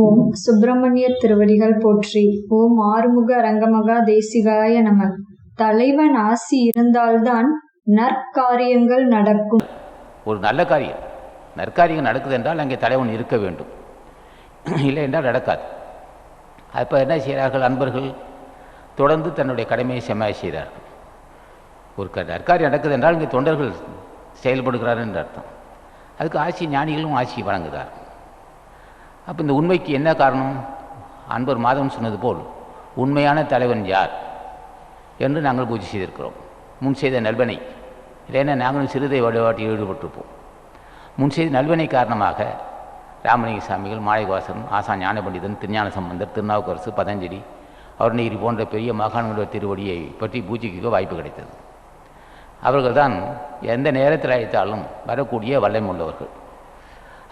ஓம் சுப்பிரமணிய திருவடிகள் போற்றி. ஓம் ஆறுமுக அரங்கமகா தேசிகாய நம. தலைவன் ஆசி இருந்தால்தான் நற்காரியங்கள் நடக்கும். ஒரு நல்ல காரியம். நற்காரியம் நடக்குது என்றால் அங்கே தலைவன் இருக்க வேண்டும். இல்லை என்றால் நடக்காது. அப்போ என்ன செய்கிறார்கள் அன்பர்கள்? தொடர்ந்து தன்னுடைய கடமையை செம்மையாக செய்கிறார்கள். ஒரு க நற்காரியம் நடக்குது என்றால் இங்கே தொண்டர்கள் செயல்படுகிறார்கள் என்று அர்த்தம். அதுக்கு ஆட்சி ஞானிகளும் ஆட்சி வழங்குகிறார் அப்போ இந்த உண்மைக்கு என்ன காரணம்? அன்பர் மாதவன் சொன்னது போல் உண்மையான தலைவன் யார் என்று நாங்கள் பூஜை செய்திருக்கிறோம். முன் செய்த நல்வனை இல்லைன்னா நாங்களும் சிறுதை வழிபாட்டில் ஈடுபட்டிருப்போம். முன் செய்த நல்வனை காரணமாக ராமலிங்க சாமிகள் மாளிகவாசன் ஆசா ஞான பண்டிதன் திருஞான சம்பந்தர் திருநாவுக்கரசு பதஞ்சலி அருணகிரி போன்ற பெரிய மகான்களுடைய திருவடியை பற்றி பூஜைக்கு வாய்ப்பு கிடைத்தது. அவர்கள் தான் எந்த நேரத்தில் அழைத்தாலும் வரக்கூடிய வல்லமுள்ளவர்கள்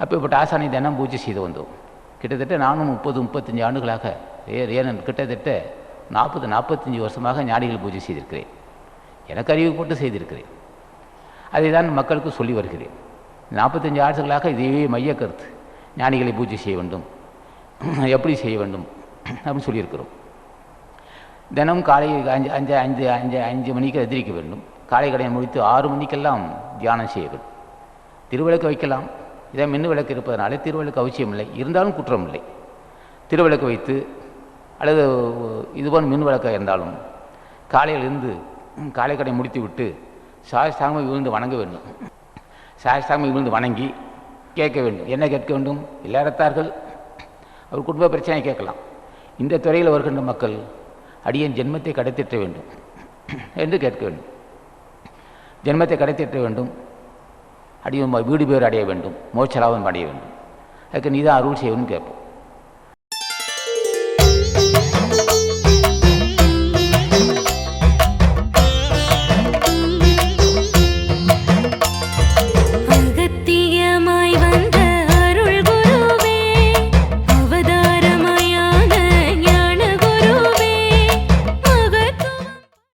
உள்ளவர்கள். இப்போ ஆசானை தினம் பூஜை செய்து வந்தோம். கிட்டத்தட்ட நானும் முப்பது முப்பத்தஞ்சு ஆண்டுகளாக ஏன் கிட்டத்தட்ட நாற்பது நாற்பத்தஞ்சு வருஷமாக ஞானிகள் பூஜை செய்திருக்கிறேன். எனக்கு அறிவு போட்டு செய்திருக்கிறேன். அதை தான் மக்களுக்கு சொல்லி வருகிறேன். நாற்பத்தஞ்சு ஆண்டுகளாக இதுவே மைய கருத்து. ஞானிகளை பூஜை செய்ய வேண்டும். எப்படி செய்ய வேண்டும்? அப்படின்னு சொல்லியிருக்கிறோம். தினம் காலை அஞ்சு அஞ்சு அஞ்சு அஞ்சு அஞ்சு மணிக்கு எதிரிக்க வேண்டும். காலை கடையை முடித்து ஆறு மணிக்கெல்லாம் தியானம் செய்ய வேண்டும். திருவிளக்கு வைக்கலாம். இதை மின் விளக்கு இருப்பதனாலே திருவிளக்கு அவசியம் இல்லை. இருந்தாலும் குற்றம் இல்லை. திருவிளக்கு வைத்து அல்லது இதுபோல் மின் விளக்காக இருந்தாலும் காலையில் இருந்து காலை கடை முடித்து விட்டு சாயஸ்தாமி விழுந்து வணங்க வேண்டும். சாயஸ்தாமி விழுந்து வணங்கி கேட்க வேண்டும். என்ன கேட்க வேண்டும்? இல்லாதத்தார்கள் அவர் குடும்ப பிரச்சனையை கேட்கலாம். இந்த துறையில் வருகின்ற மக்கள் அடியேன் ஜென்மத்தை கடைத்திட்ட வேண்டும். என்று கேட்க வேண்டும். ஜென்மத்தை கடைத்திட்ட வேண்டும். அடியும் வீடு பேர் அடைய வேண்டும். மோட்சலாபம் அடைய வேண்டும். அதுக்கு நீ தான் அருள் செய்யணும்னு கேட்போம்.